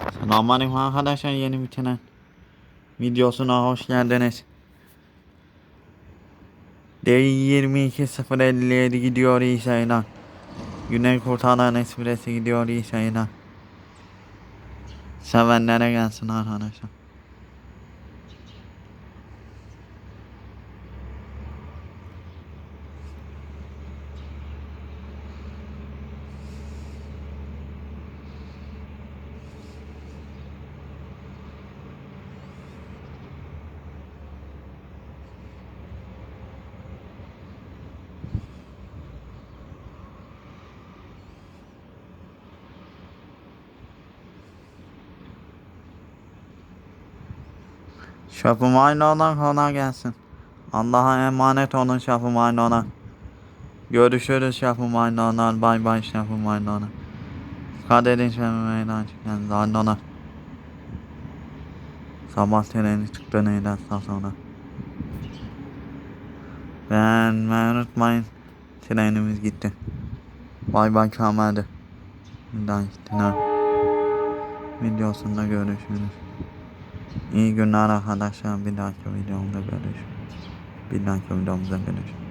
Selamünaleyküm arkadaşlar yeni bitenen videosuna hoş geldiniz. D22.057 gidiyor iyi sayılar. Güney Kurtaran Espresi gidiyor iyi sayılar. Sevenlere gelsin arkadaşlar. Şafım aynı olan kolay gelsin. Allah'a emanet olun şafım aynı olan. Görüşürüz şafım aynı olan. Bay bay şafım aynı olan. Kaderin şafım aynı çıkan aynı olan. Sabah treni çıktı neyden sonra. Beğenmeyi unutmayın. Trenimiz gitti. Bay bay kalmadı. Bir daha gitti. Videosunda görüşürüz. İyi günler arkadaşlar. Bir dahaki videomda görüşürüz. Bir dahaki videomda görüşürüz.